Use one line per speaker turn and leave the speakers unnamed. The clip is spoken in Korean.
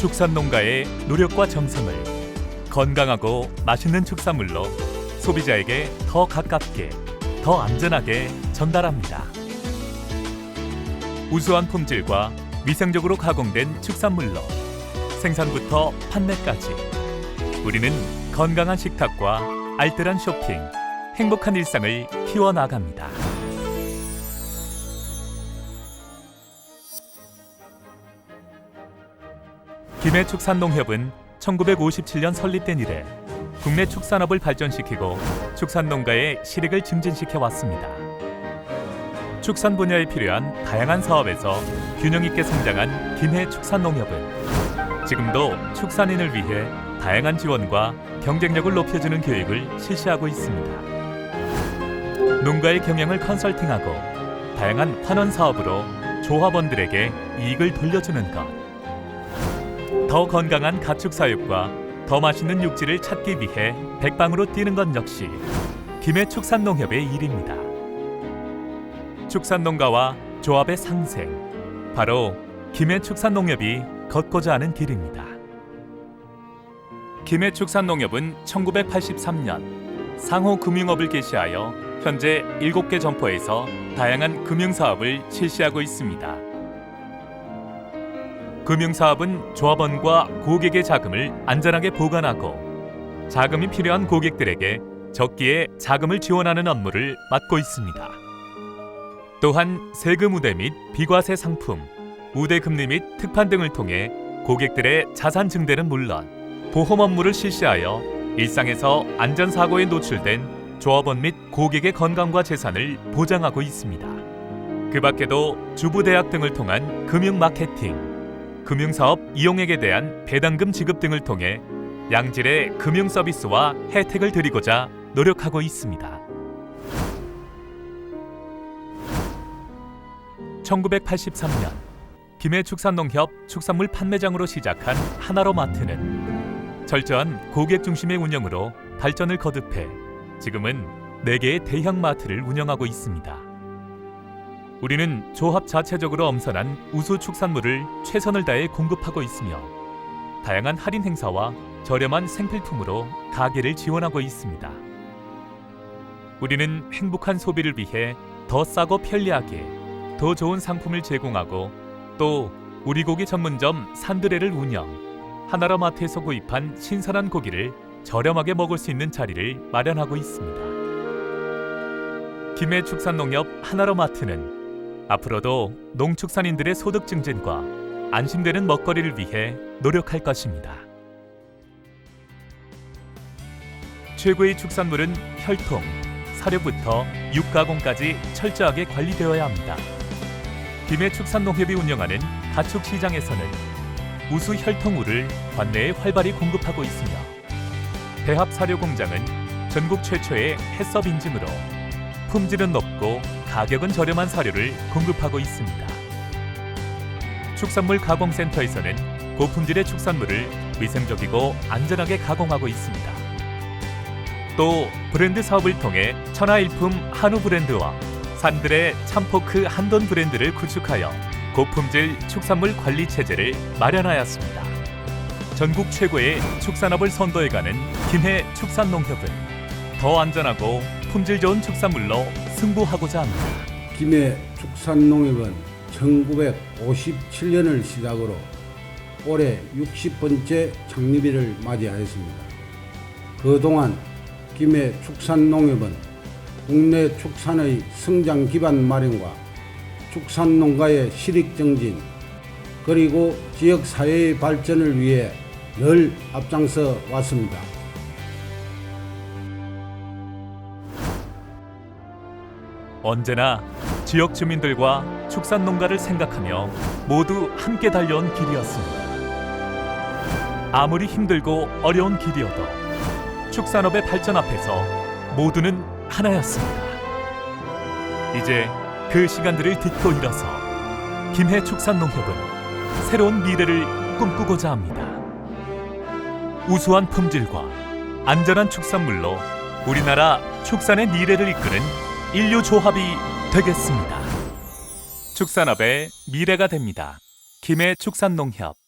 축산 농가의 노력과 정성을 건강하고 맛있는 축산물로 소비자에게 더 가깝게, 더 안전하게 전달합니다. 우수한 품질과 위생적으로 가공된 축산물로 생산부터 판매까지 우리는 건강한 식탁과 알뜰한 쇼핑, 행복한 일상을 키워나갑니다. 김해축산농협은 1957년 설립된 이래 국내 축산업을 발전시키고 축산농가의 실익을 증진시켜 왔습니다. 축산 분야에 필요한 다양한 사업에서 균형 있게 성장한 김해축산농협은 지금도 축산인을 위해 다양한 지원과 경쟁력을 높여주는 교육을 실시하고 있습니다. 농가의 경영을 컨설팅하고 다양한 환원 사업으로 조합원들에게 이익을 돌려주는 것. 더 건강한 가축 사육과 더 맛있는 육질을 찾기 위해 백방으로 뛰는 것 역시 김해축산농협의 일입니다. 축산농가와 조합의 상생, 바로 김해축산농협이 걷고자 하는 길입니다. 김해축산농협은 1983년 상호금융업을 개시하여 현재 7개 점포에서 다양한 금융사업을 실시하고 있습니다. 금융사업은 조합원과 고객의 자금을 안전하게 보관하고 자금이 필요한 고객들에게 적기에 자금을 지원하는 업무를 맡고 있습니다. 또한 세금 우대 및 비과세 상품, 우대 금리 및 특판 등을 통해 고객들의 자산 증대는 물론 보험 업무를 실시하여 일상에서 안전 사고에 노출된 조합원 및 고객의 건강과 재산을 보장하고 있습니다. 그 밖에도 주부대학 등을 통한 금융 마케팅, 금융사업 이용액에 대한 배당금 지급 등을 통해 양질의 금융 서비스와 혜택을 드리고자 노력하고 있습니다. 1983년 김해축산농협 축산물 판매장으로 시작한 하나로 마트는 철저한 고객 중심의 운영으로 발전을 거듭해 지금은 4개의 대형 마트를 운영하고 있습니다. 우리는 조합 자체적으로 엄선한 우수 축산물을 최선을 다해 공급하고 있으며 다양한 할인 행사와 저렴한 생필품으로 가게를 지원하고 있습니다. 우리는 행복한 소비를 위해 더 싸고 편리하게 더 좋은 상품을 제공하고 또 우리 고기 전문점 산드레를 운영 하나로 마트에서 구입한 신선한 고기를 저렴하게 먹을 수 있는 자리를 마련하고 있습니다. 김해축산농협 하나로 마트는 앞으로도 농축산인들의 소득 증진과 안심되는 먹거리를 위해 노력할 것입니다. 최고의 축산물은 혈통, 사료부터 육가공까지 철저하게 관리되어야 합니다. 김해 축산농협이 운영하는 가축 시장에서는 우수 혈통우를 관내에 활발히 공급하고 있으며 배합 사료 공장은 전국 최초의 해썹 인증으로 품질은 높고 가격은 저렴한 사료를 공급하고 있습니다. 축산물 가공센터에서는 고품질의 축산물을 위생적이고 안전하게 가공하고 있습니다. 또 브랜드 사업을 통해 천하일품 한우 브랜드와 산들의 참포크 한돈 브랜드를 구축하여 고품질 축산물 관리 체제를 마련하였습니다. 전국 최고의 축산업을 선도해가는 김해 축산농협은 더 안전하고 품질 좋은 축산물로 승부하고자 합니다.
김해 축산농협은 1957년을 시작으로 올해 60번째 창립일을 맞이하였습니다. 그동안 김해 축산농협은 국내 축산의 성장 기반 마련과 축산농가의 실익 증진 그리고 지역 사회의 발전을 위해 늘 앞장서 왔습니다.
언제나 지역 주민들과 축산 농가를 생각하며 모두 함께 달려온 길이었습니다. 아무리 힘들고 어려운 길이어도 축산업의 발전 앞에서 모두는 하나였습니다. 이제 그 시간들을 딛고 일어서 김해 축산농협은 새로운 미래를 꿈꾸고자 합니다. 우수한 품질과 안전한 축산물로 우리나라 축산의 미래를 이끄는 인류 조합이 되겠습니다. 축산업의 미래가 됩니다. 김해 축산농협